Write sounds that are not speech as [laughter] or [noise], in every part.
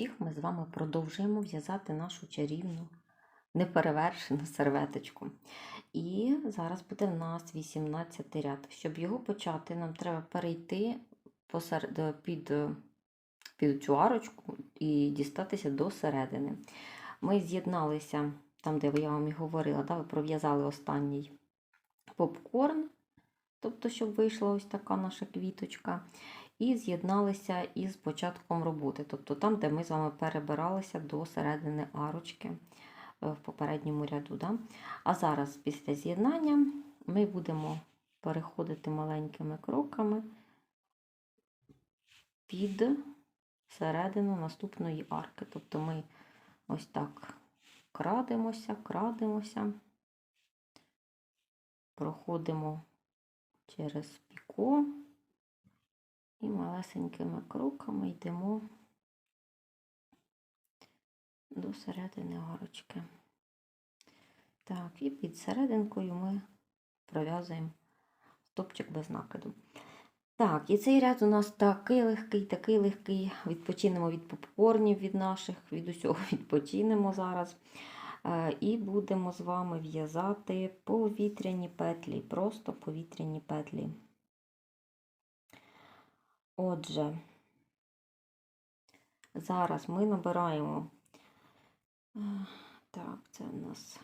всіх! Ми з вами продовжуємо в'язати нашу чарівну неперевершену серветочку. І зараз буде в нас 18 ряд. Щоб його почати, нам треба перейти посеред, під, під цю арочку і дістатися до середини. Ми з'єдналися там, де я вам і говорила, да, ви пров'язали останній попкорн, тобто, щоб вийшла ось така наша квіточка і з'єдналися із початком роботи, тобто там, де ми з вами перебиралися до середини арочки е, в попередньому ряду. Да? А зараз, після з'єднання, ми будемо переходити маленькими кроками під середину наступної арки. Тобто ми ось так крадемося, крадемося, проходимо через піко. І малесенькими кроками йдемо до середини арочки. Так, і під серединкою ми пров'язуємо стопчик без накиду. Так, і цей ряд у нас такий легкий, такий легкий. Відпочинемо від попкорнів від наших, від усього [laughs] відпочинемо зараз. І будемо з вами в'язати повітряні петлі, просто повітряні петлі. Отже, зараз ми набираємо, так, це у нас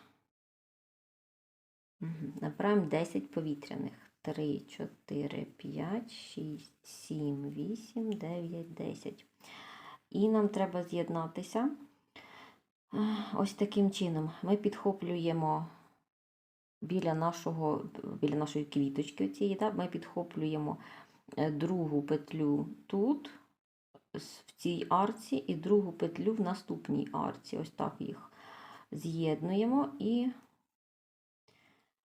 набираємо 10 повітряних. 3, 4, 5, 6, 7, 8, 9, 10. І нам треба з'єднатися ось таким чином. Ми підхоплюємо біля нашого, біля нашої квіточки, цієї, да, ми підхоплюємо Е, другу петлю тут, в цій арці, і другу петлю в наступній арці. Ось так їх з'єднуємо і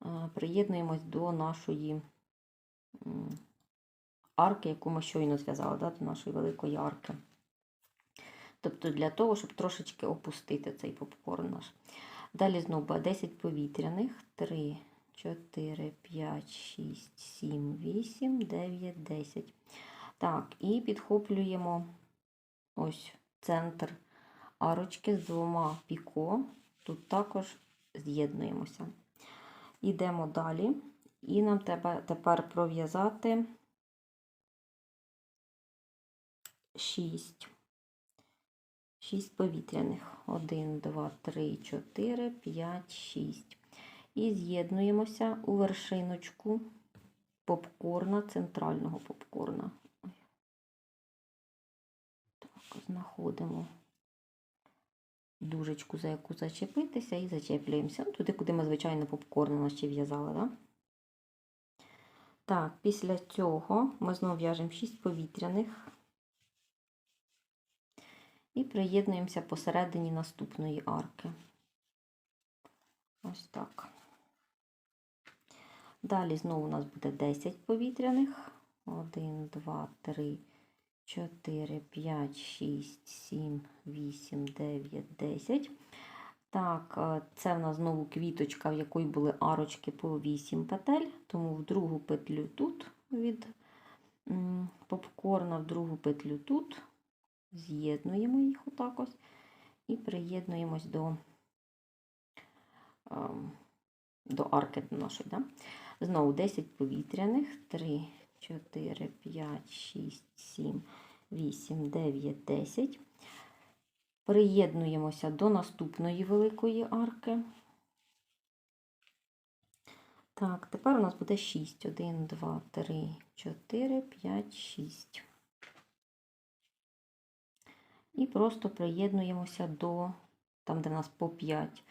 е, приєднуємось до нашої арки, яку ми щойно зв'язали, да, до нашої великої арки. Тобто для того, щоб трошечки опустити цей попкорн наш. Далі знову 10 повітряних, 3, 4, 5, 6, 7, 8, 9, 10. Так, і підхоплюємо ось центр арочки з двома піко. Тут також з'єднуємося. Йдемо далі, і нам треба тепер пров'язати 6. 6 повітряних. 1, 2, 3, 4, 5, 6 і з'єднуємося у вершиночку попкорна, центрального попкорна. Так, знаходимо дужечку, за яку зачепитися, і зачеплюємося. Ну, туди, куди ми, звичайно, попкорн ще в'язали. Да? Так, після цього ми знову в'яжемо 6 повітряних і приєднуємося посередині наступної арки. Ось так. Далі знову у нас буде 10 повітряних. 1, 2, 3, 4, 5, 6, 7, 8, 9, 10. Так, е, це в нас знову квіточка, в якої були арочки по 8 петель, тому в другу петлю тут від попкорна, в другу петлю тут. З'єднуємо їх отак ось і приєднуємось до ем, до арки нашої. Да? Знову 10 повітряних. 3, 4, 5, 6, 7, 8, 9, 10. Приєднуємося до наступної великої арки. Так, тепер у нас буде 6. 1, 2, 3, 4, 5, 6. І просто приєднуємося до, там, де у нас по 5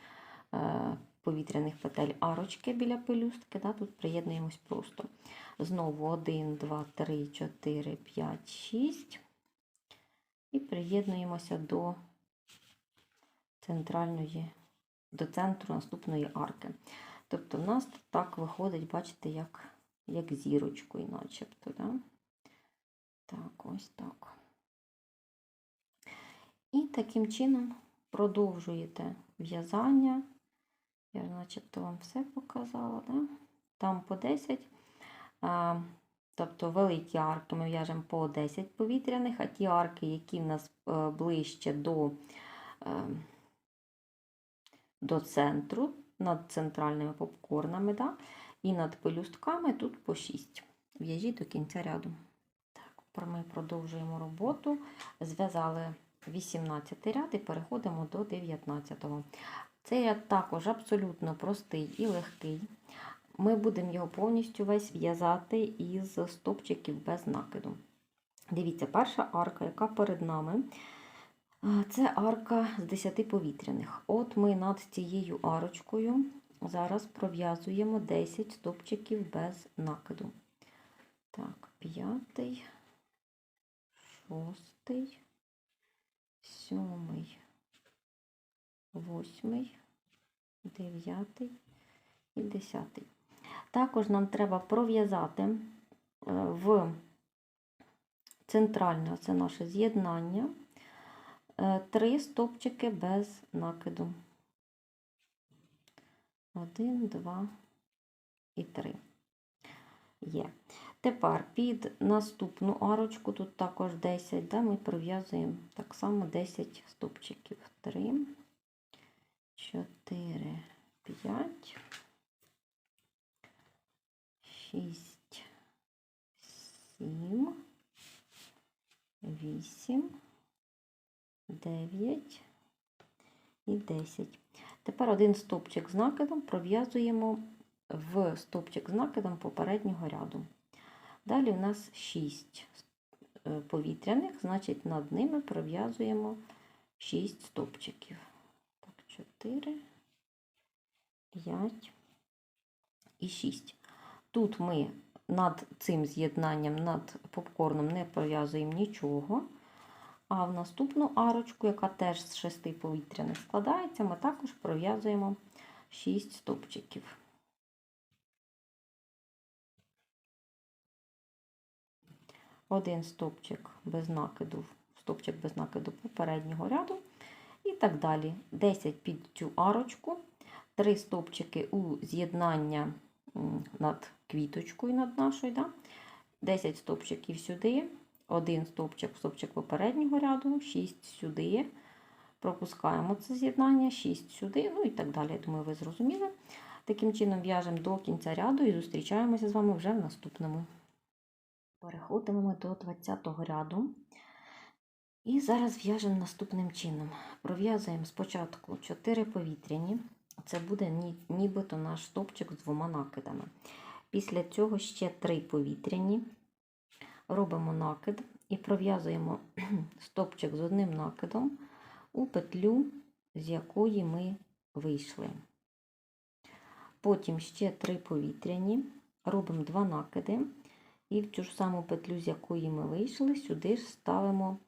повітряних петель арочки біля пелюстки. Да, Тут приєднуємось просто. Знову 1, 2, 3, 4, 5, 6. І приєднуємося до центральної, до центру наступної арки. Тобто, в нас так виходить, бачите, як як зірочкою начебто. Да? Так, ось так. І таким чином продовжуєте в'язання. Я начебто вам все показала, да? там по 10. А, Тобто великі арки ми в'яжемо по 10 повітряних, а ті арки, які в нас е, ближче до, е, до центру, над центральними попкорнами, да? і над пелюстками тут по 6. В'яжіть до кінця ряду. Так, ми продовжуємо роботу. Зв'язали 18 ряд і переходимо до 19. Цей ряд також абсолютно простий і легкий. Ми будемо його повністю весь в'язати із стопчиків без накиду. Дивіться, перша арка, яка перед нами, це арка з 10 повітряних. От ми над цією арочкою зараз пров'язуємо 10 стопчиків без накиду. Так, п'ятий, шостий, сьомий, восьмий, дев'ятий і десятий. Також нам треба пров'язати е, в центральне, це наше з'єднання, е, три стопчики без накиду. Один, два і три. Є. Тепер під наступну арочку, тут також 10, да, ми пров'язуємо так само 10 стопчиків. 3, 4, 5, 6, 7, 8, 9 і 10. Тепер один стовпчик з накидом пров'язуємо в стовпчик з накидом попереднього ряду. Далі у нас 6 повітряних, значить над ними пров'язуємо 6 стовпчиків. Так, 4, 5 і 6. Тут ми над цим з'єднанням, над попкорном не пров'язуємо нічого. А в наступну арочку, яка теж з 6 повітряних складається, ми також пров'язуємо 6 стовпчиків. Один стовпчик без накиду, стовпчик без накиду попереднього ряду. Так далі. 10 під цю арочку, 3 стовпчики у з'єднання над квіточкою над нашою. Да? 10 стовпчиків сюди, один стовпчик, стовпчик попереднього ряду, 6 сюди. Пропускаємо це з'єднання, 6 сюди, ну і так далі. Я думаю, ви зрозуміли. Таким чином в'яжемо до кінця ряду і зустрічаємося з вами вже в наступному. Переходимо ми до 20 ряду. І зараз в'яжемо наступним чином. Пров'язуємо спочатку 4 повітряні. Це буде нібито наш стопчик з двома накидами. Після цього ще 3 повітряні. Робимо накид і пров'язуємо [clears throat] стопчик з одним накидом у петлю, з якої ми вийшли. Потім ще 3 повітряні, робимо 2 накиди. І в цю ж саму петлю, з якої ми вийшли, сюди ж ставимо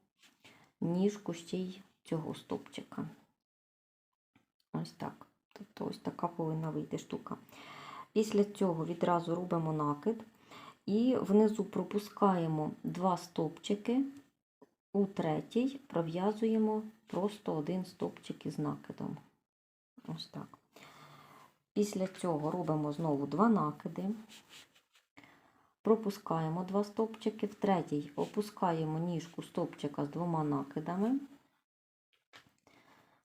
ніжку ще цього стопчика. Ось так. Тобто ось така повинна вийти штука. Після цього відразу робимо накид і внизу пропускаємо два стопчики, у третій пров'язуємо просто один стопчик із накидом. Ось так. Після цього робимо знову два накиди. Пропускаємо два стовпчики, в третій опускаємо ніжку стовпчика з двома накидами.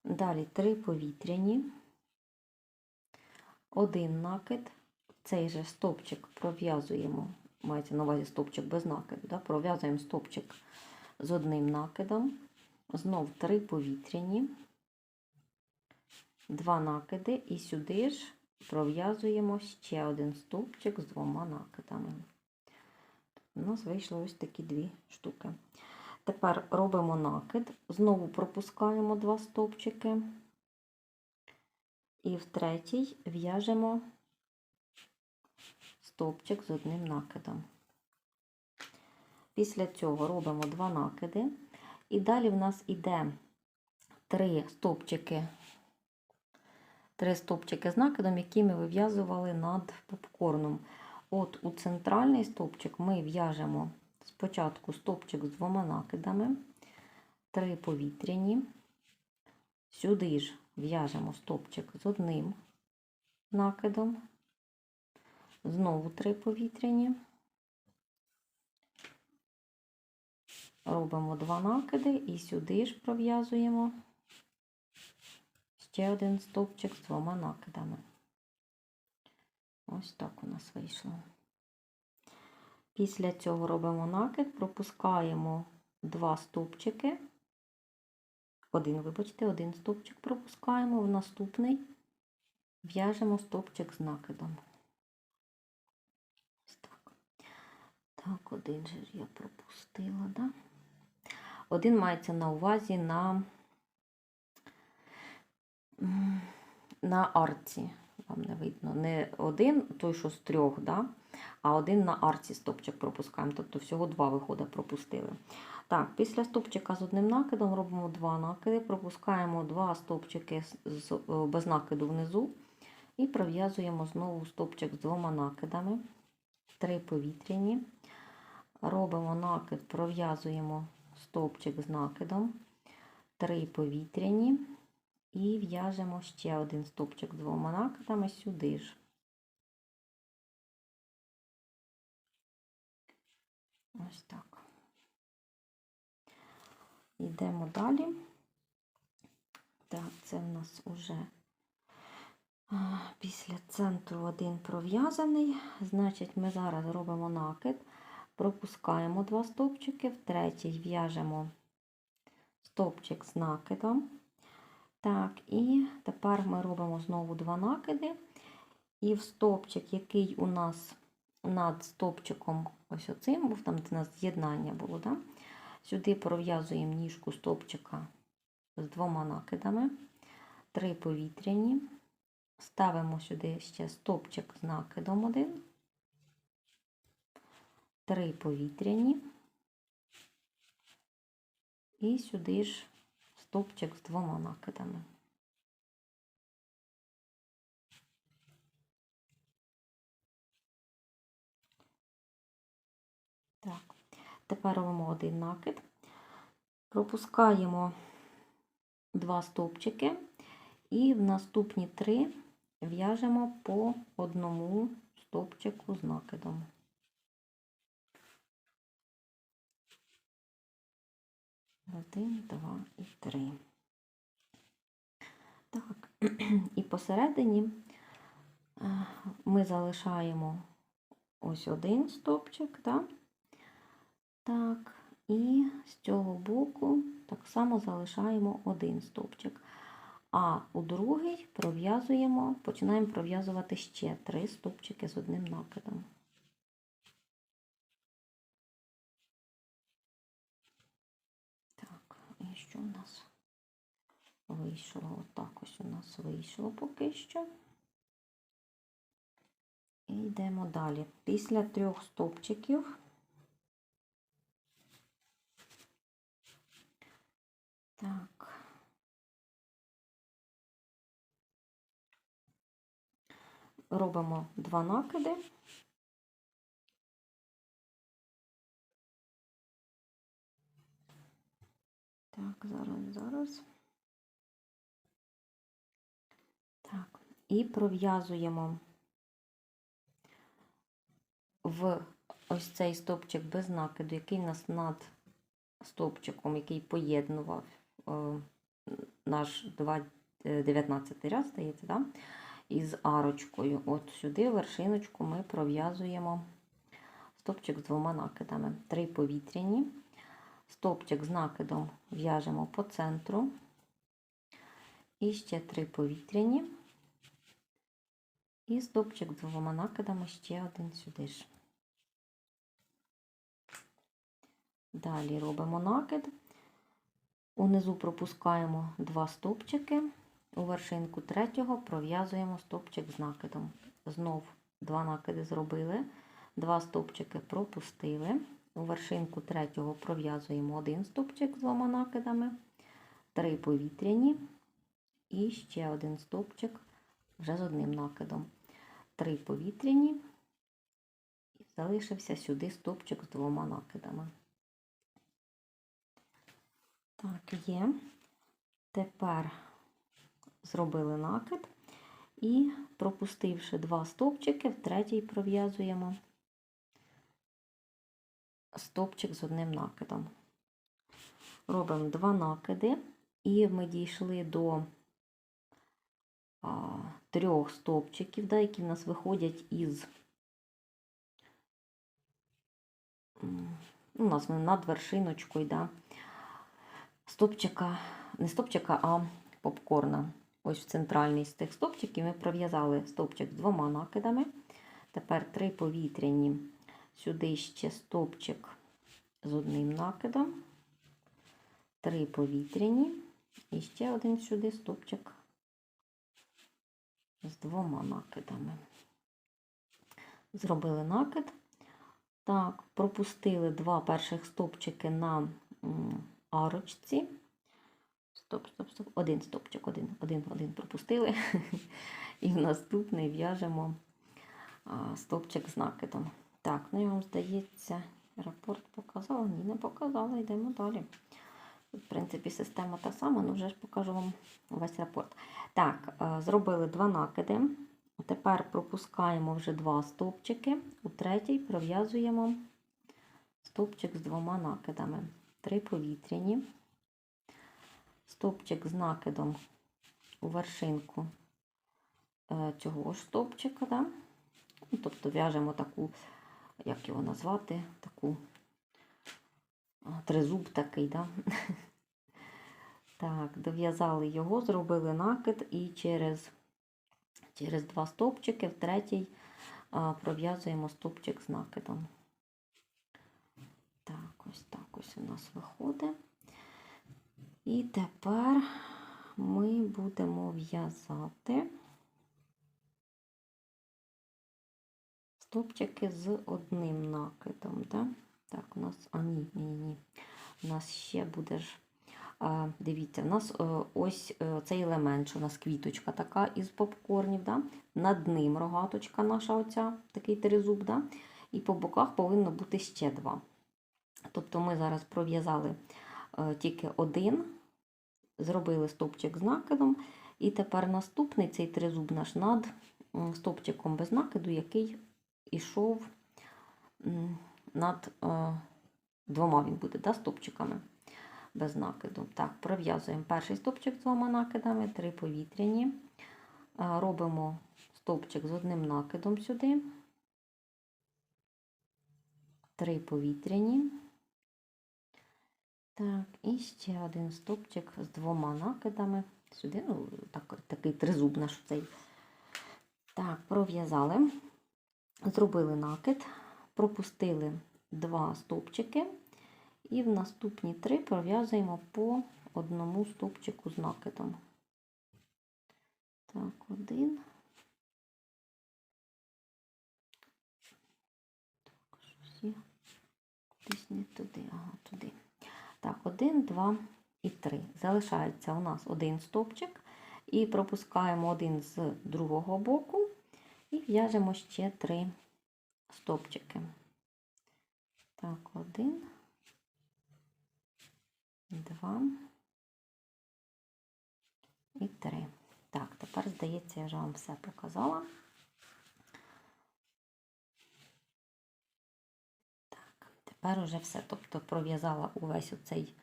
Далі три повітряні, один накид, цей же стовпчик пров'язуємо, мається на увазі стовпчик без накиду, да? пров'язуємо стовпчик з одним накидом, знов три повітряні, два накиди, і сюди ж пров'язуємо ще один стовпчик з двома накидами. У нас вийшло ось такі дві штуки. Тепер робимо накид, знову пропускаємо два стовпчики, і в третій в'яжемо стовпчик з одним накидом. Після цього робимо два накиди, і далі в нас іде три стовпчики, три стовпчики з накидом, які ми вив'язували над попкорном. От у центральний стовпчик ми в'яжемо спочатку стовпчик з двома накидами, три повітряні. Сюди ж в'яжемо стовпчик з одним накидом, знову три повітряні. робимо два накиди і сюди ж пров'язуємо ще один стовпчик з двома накидами. Ось так у нас вийшло. Після цього робимо накид, пропускаємо два стовпчики. Один, вибачте, один стовпчик пропускаємо, в наступний в'яжемо стовпчик з накидом. Ось так. Так, один же я пропустила, да? Один мається на увазі на, на арці. Вам не видно. Не один, той, що з трьох, да? а один на арці стопчик пропускаємо. Тобто всього два виходи пропустили. Так, після стопчика з одним накидом робимо два накиди, пропускаємо два стопчики е, без накиду внизу і пров'язуємо знову стопчик з двома накидами, три повітряні. Робимо накид, пров'язуємо стовпчик з накидом, три повітряні і в'яжемо ще один стовпчик двома накидами сюди ж. Ось так. Йдемо далі. Так, це в нас уже після центру один пров'язаний. Значить, ми зараз робимо накид. Пропускаємо два стовпчики, в третій в'яжемо стовпчик з накидом. Так, і тепер ми робимо знову два накиди. І в стовпчик, який у нас над стовпчиком, ось оцим, був там, де у нас з'єднання було, да? сюди пров'язуємо ніжку стовпчика з двома накидами, три повітряні, ставимо сюди ще стовпчик з накидом один три повітряні і сюди ж стовпчик з двома накидами. Так, тепер робимо один накид, пропускаємо два стовпчики і в наступні три в'яжемо по одному стовпчику з накидом. Один, два і три. Так, [clears throat] і посередині е, ми залишаємо ось один стопчик, так? Так, і з цього боку так само залишаємо один стовпчик. А у другий пров'язуємо, починаємо пров'язувати ще три стовпчики з одним накидом. Що у нас вийшло? Отак ось у нас вийшло поки що. І йдемо далі. Після трьох стовпчиків так. Робимо два накиди. Так, зараз, зараз. Так, і пров'язуємо в ось цей стовпчик без накиду, який нас над стовпчиком, який поєднував е, наш 2, 19 ряд, здається, да? із арочкою. От сюди вершиночку ми пров'язуємо стовпчик з двома накидами. Три повітряні. Стовпчик з накидом в'яжемо по центру. І ще три повітряні. І стовпчик з двома накидами ще один сюди ж. Далі робимо накид. Унизу пропускаємо два стовпчики. У вершинку третього пров'язуємо стовпчик з накидом. Знов два накиди зробили, два стовпчики пропустили. У вершинку третього пров'язуємо один стовпчик з двома накидами, три повітряні і ще один стовпчик вже з одним накидом. Три повітряні, і залишився сюди стовпчик з двома накидами. Так, є. Тепер зробили накид і, пропустивши два стовпчики, в третій пров'язуємо стовпчик з одним накидом. робимо два накиди, і ми дійшли до а, трьох стовпчиків, да, які в нас виходять із. м, У нас над вершиночкою, да, стопчика, не стопчика, а попкорна. Ось в центральний з тих стопчиків ми пров'язали стовпчик з двома накидами. Тепер три повітряні. Сюди ще стовпчик з одним накидом. Три повітряні. І ще один сюди стовпчик з двома накидами. Зробили накид. Так, пропустили два перших стовпчики на арочці. Стоп, стоп, стоп. Один стопчик, один, один, один пропустили. [laughs] І в наступний в'яжемо а, стовпчик з накидом. Так, ну я вам здається, рапорт показала? Ні, не показала, йдемо далі. В принципі, система та сама, але вже ж покажу вам весь рапорт. Так, зробили два накиди. Тепер пропускаємо вже два стовпчики. У третій пров'язуємо стовпчик з двома накидами. Три повітряні стовпчик з накидом у вершинку е, цього ж стовпчика. Ну, тобто в'яжемо таку, як його назвати, таку тризуб такий. Да? Так, дов'язали його, зробили накид і через, через два стовпчики в третій пров'язуємо стовпчик з накидом. Так, ось так ось у нас виходить. І тепер ми будемо в'язати стовпчики з одним накидом. Да? Так, у нас, а ні, ні, ні. У нас ще буде ж, а, дивіться, у нас е, ось е, цей елемент, що у нас квіточка така із попкорнів, да? над ним рогаточка наша, оця, такий тризуб, да? і по боках повинно бути ще два. Тобто ми зараз пров'язали е, тільки один зробили стовпчик з накидом, і тепер наступний цей тризуб наш над м, стовпчиком без накиду, який ішов над е, двома він буде, да, стовпчиками без накиду. Так, пров'язуємо перший стовпчик з двома накидами, три повітряні. Е, Робимо стовпчик з одним накидом сюди, три повітряні. Так, і ще один стовпчик з двома накидами. Сюди, ну, так, такий тризуб наш цей. Так, пров'язали, зробили накид, пропустили два стовпчики, і в наступні три пров'язуємо по одному стовпчику з накидом. Так, один. Так, є. Кудись не туди, ага, туди. Так, 1, 2 і 3. Залишається у нас один стовпчик. І пропускаємо один з другого боку і в'яжемо ще три стовпчики. Так, один, два і три. Так, тепер, здається, я вже вам все показала. Тепер уже все. Тобто пров'язала увесь оцей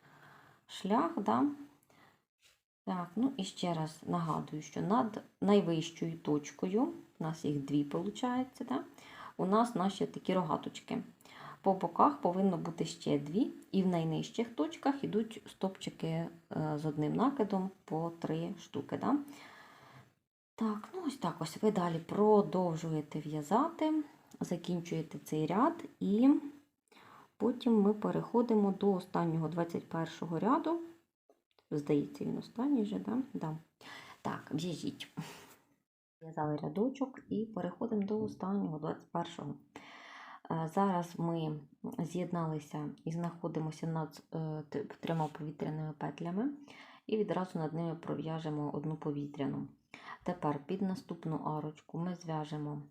шлях. Да? Так, ну і ще раз нагадую, що над найвищою точкою, у нас їх дві, виходить, да? у нас наші такі рогаточки. По боках повинно бути ще дві, і в найнижчих точках йдуть стопчики е, з одним накидом по три штуки. Да? Так, ну ось так ось ви далі продовжуєте в'язати, закінчуєте цей ряд і. Потім ми переходимо до останнього 21 ряду. Здається, він останній вже, да? Да. Так, в'яжіть. В'язали рядочок і переходимо до останнього 21-го. Е, Зараз ми з'єдналися і знаходимося над е, трьома повітряними петлями, і відразу над ними пров'яжемо одну повітряну. Тепер під наступну арочку ми зв'яжемо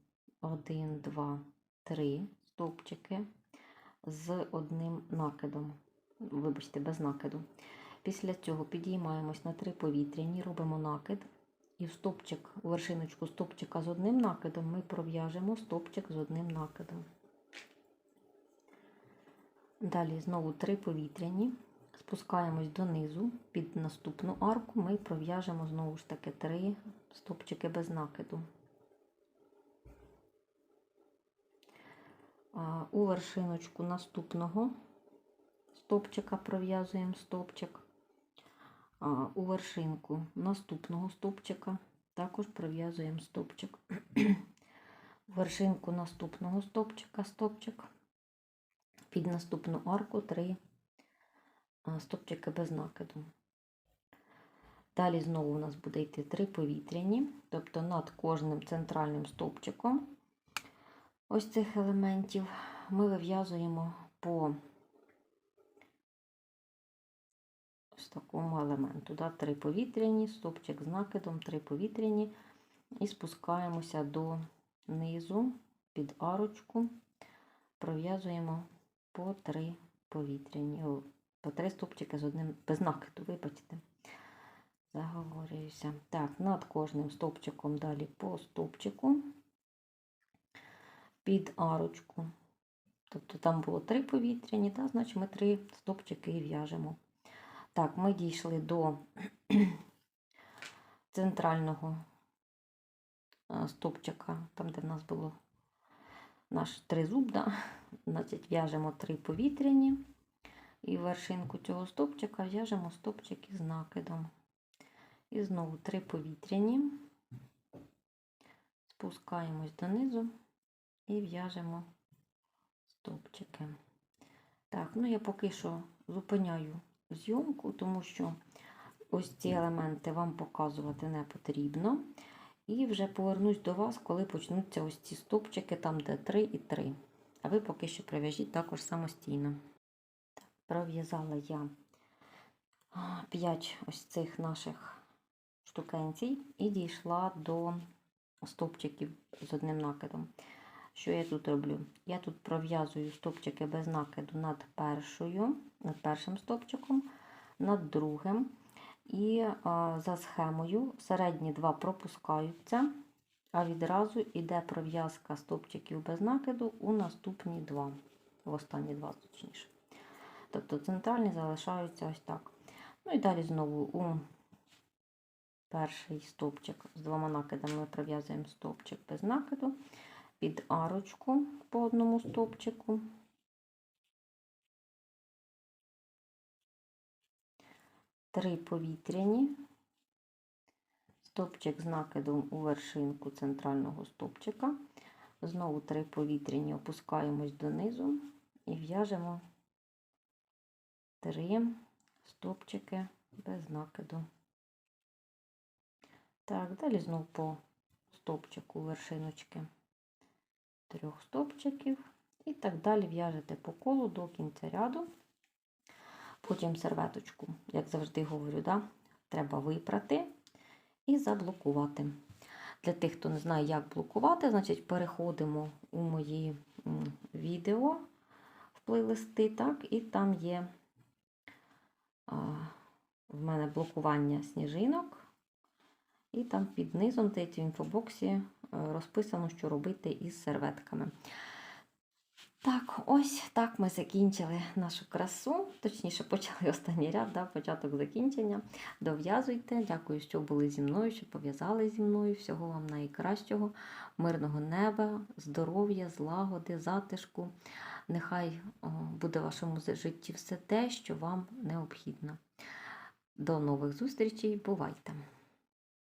1, 2, 3 стовпчики з одним накидом. Вибачте, без накиду. Після цього підіймаємось на три повітряні, робимо накид. І в стопчик, у вершиночку стопчика з одним накидом ми пров'яжемо стопчик з одним накидом. Далі знову три повітряні, Спускаємось донизу під наступну арку, ми пров'яжемо знову ж таки три стопчики без накиду. У вершиночку наступного стопчика пров'язуємо стопчик. У вершинку наступного стопчика також пров'язуємо стопчик. [clears throat] У вершинку наступного стопчика стопчик. Під наступну арку три стопчики без накиду. Далі знову у нас буде йти три повітряні, тобто над кожним центральним стовпчиком ось цих елементів ми вив'язуємо по ось такому елементу. Да? Три повітряні, стовпчик з накидом, три повітряні, і спускаємося до низу під арочку, пров'язуємо по три повітряні, о, по три стовпчики з одним без накиду, вибачте. Заговорююся. Так, над кожним стовпчиком далі по стовпчику під арочку. Тобто там було три повітряні, та, значить ми три стовпчики і в'яжемо. Так, ми дійшли до центрального а, стовпчика, там, де в нас було наш тризуб, да? значить в'яжемо три повітряні. І вершинку цього стовпчика в'яжемо стовпчик із накидом. І знову три повітряні, спускаємось донизу і в'яжемо стовпчики. Так, ну я поки що зупиняю зйомку, тому що ось ці елементи вам показувати не потрібно. І вже повернусь до вас, коли почнуться ось ці стовпчики, там де 3 і 3. А ви поки що прив'яжіть також самостійно. Пров'язала я 5 ось цих наших штукенцій і дійшла до стовпчиків з одним накидом. Що я тут роблю? Я тут пров'язую стовпчики без накиду над першою, над першим стовпчиком, над другим. І а, за схемою середні два пропускаються, а відразу йде пров'язка стовпчиків без накиду у наступні два, в останні два точніше. Тобто центральні залишаються ось так. Ну і далі знову у перший стовпчик з двома накидами ми пров'язуємо стовпчик без накиду, під арочку по одному стовпчику. Три повітряні, стовпчик з накидом у вершинку центрального стовпчика. Знову три повітряні опускаємось донизу і в'яжемо три стовпчики без накиду. Так, далі знову по стовпчику вершиночки трьох стовпчиків. І так далі в'яжете по колу до кінця ряду. Потім серветочку, як завжди говорю, да, треба випрати і заблокувати. Для тих, хто не знає, як блокувати, значить переходимо у мої відео в плейлисти, так, і там є а, в мене блокування сніжинок. І там під низом в інфобоксі розписано, що робити із серветками. Так, ось так ми закінчили нашу красу, точніше, почали останній ряд, да, початок закінчення. Дов'язуйте. Дякую, що були зі мною, що пов'язали зі мною. Всього вам найкращого, мирного неба, здоров'я, злагоди, затишку. Нехай буде в вашому житті все те, що вам необхідно. До нових зустрічей, бувайте!